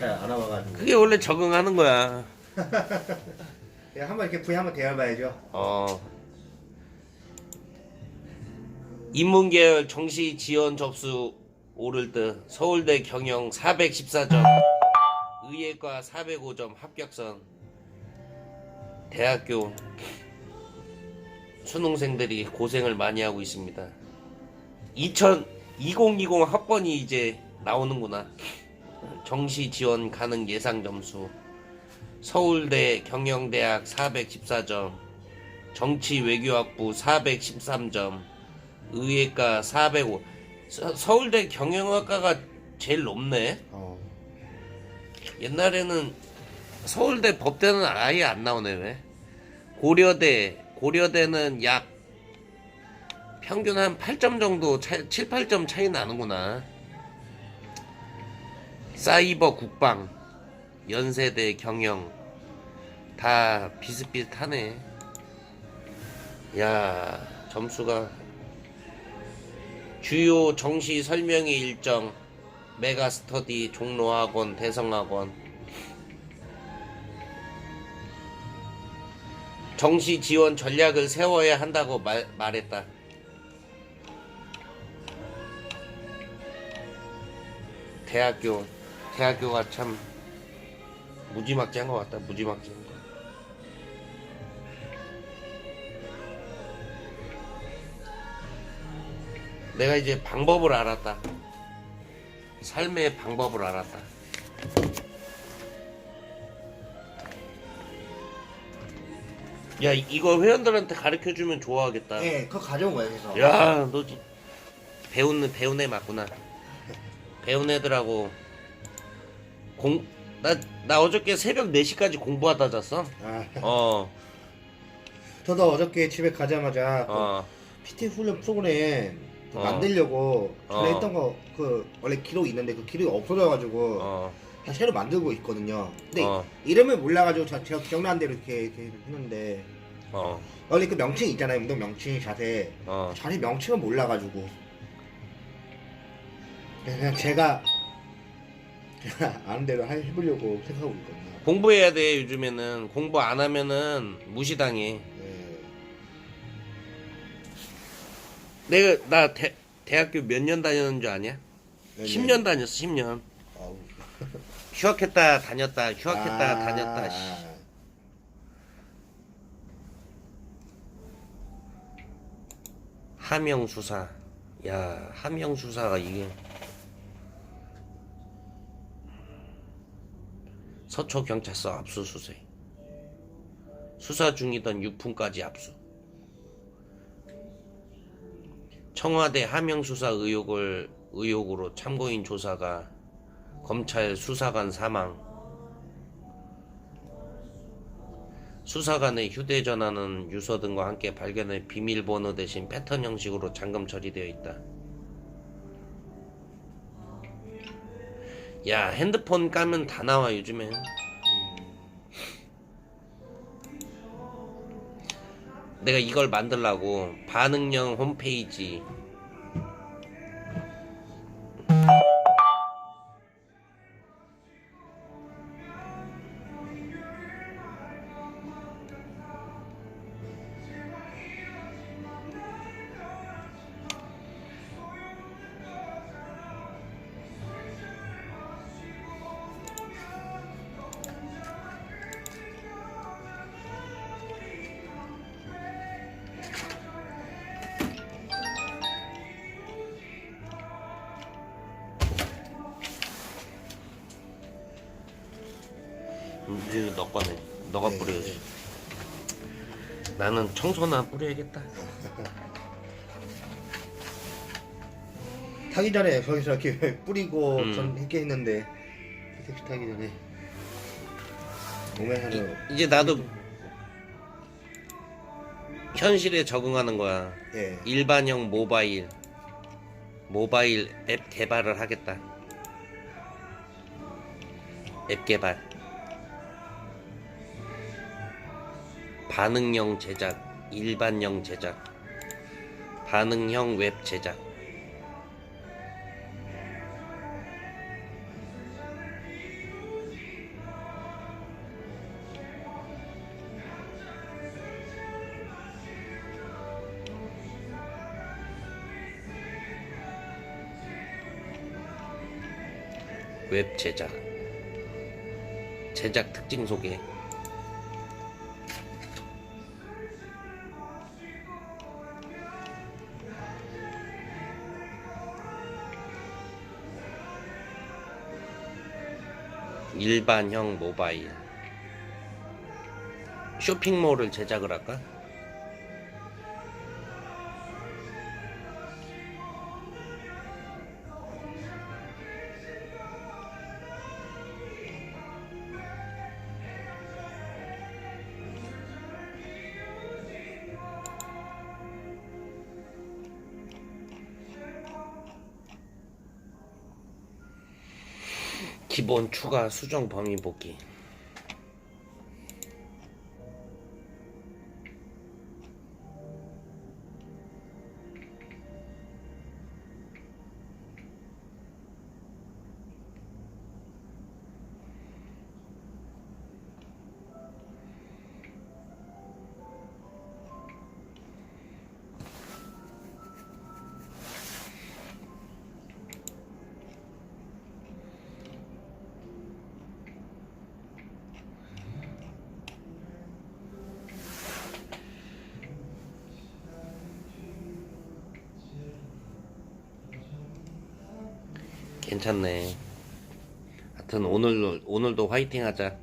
잘안 와가지고 그게 원래 적응하는 거야. 그냥 한번 이렇게 부위 한번 대해봐야죠. 어. 인문계열 정시 지원 접수 오를 듯 서울대 경영 414점, 의예과 405점 합격선. 대학교 수능생들이 고생을 많이 하고 있습니다. 2000 2020 학번이 이제 나오는구나. 정시 지원 가능 예상 점수. 서울대 경영대학 414점, 정치 외교학부 413점, 의예과 405. 서, 서울대 경영학과가 제일 높네. 어. 옛날에는 서울대 법대는 아예 안 나오네 왜? 고려대 고려대는 약 평균 한 8점 정도 차, 7, 8점 차이 나는구나. 사이버 국방 연세대 경영 다 비슷비슷하네. 야 점수가 주요 정시 설명회 일정 메가스터디 종로학원 대성학원 정시 지원 전략을 세워야 한다고 말, 말했다. 대학교 대학교가 참 무지막지한 것 같다. 무지막지한 거. 내가 이제 방법을 알았다. 삶의 방법을 알았다. 야 이- 이거 회원들한테 가르쳐 주면 좋아하겠다. 예, 그거 가져온 거예요, 그래서. 야, 너 지- 배우는 배운 애 맞구나. 배운 애들하고 공 나 나 어저께 새벽 4시까지 공부하다 잤어. 아, 어. 저도 어저께 집에 가자마자 그 어. PT 훈련 프로그램 그 어. 만들려고 전에 어. 했던 거 그 원래 기록이 있는데 그 기록이 없어져가지고 어. 다시 새로 만들고 있거든요. 근데 어. 이름을 몰라가지고 저, 제가 기억나는 대로 이렇게, 이렇게 했는데 어. 원래 그 명칭 있잖아요. 운동 명칭 자세. 어. 자세 명칭을 몰라가지고 그냥 제가 제가 아는 대로 하- 해보려고 생각하고 있거든요. 공부해야 돼 요즘에는 공부 안 하면은 무시당해. 예. 내가 나 대, 대학교 몇 년 다녔는 줄 아냐? 네, 10년 다녔어 10년. 아우. 휴학했다 다녔다 휴학했다 아, 다녔다. 씨. 하명 수사. 야 하명 수사가 이게 서초 경찰서 압수수색. 수사 중이던 유품까지 압수. 청와대 하명 수사 의혹을 의혹으로 참고인 조사가 검찰 수사관 사망. 수사관의 휴대전화는 유서 등과 함께 발견해 비밀번호 대신 패턴 형식으로 잠금 처리되어 있다. 야 핸드폰 까면 다 나와 요즘엔. 내가 이걸 만들라고 반응형 홈페이지 음, 이거 너 거네. 너가 네, 뿌려야지. 네. 나는 청소나 뿌려야겠다. 타기 전에 거기서 이렇게 뿌리고 음. 전 이렇게 했는데 택시 타기 전에 몸에 하는 이제 나도 현실에 적응하는 거야. 예. 일반형 모바일 모바일 앱 개발을 하겠다. 앱 개발. 반응형 제작, 일반형 제작, 반응형 웹 제작. 웹 제작 제작 특징 소개 일반형 모바일 쇼핑몰을 제작을 할까? 기본 추가 수정 범위 복귀 괜찮네. 하여튼 오늘 오늘도 화이팅 하자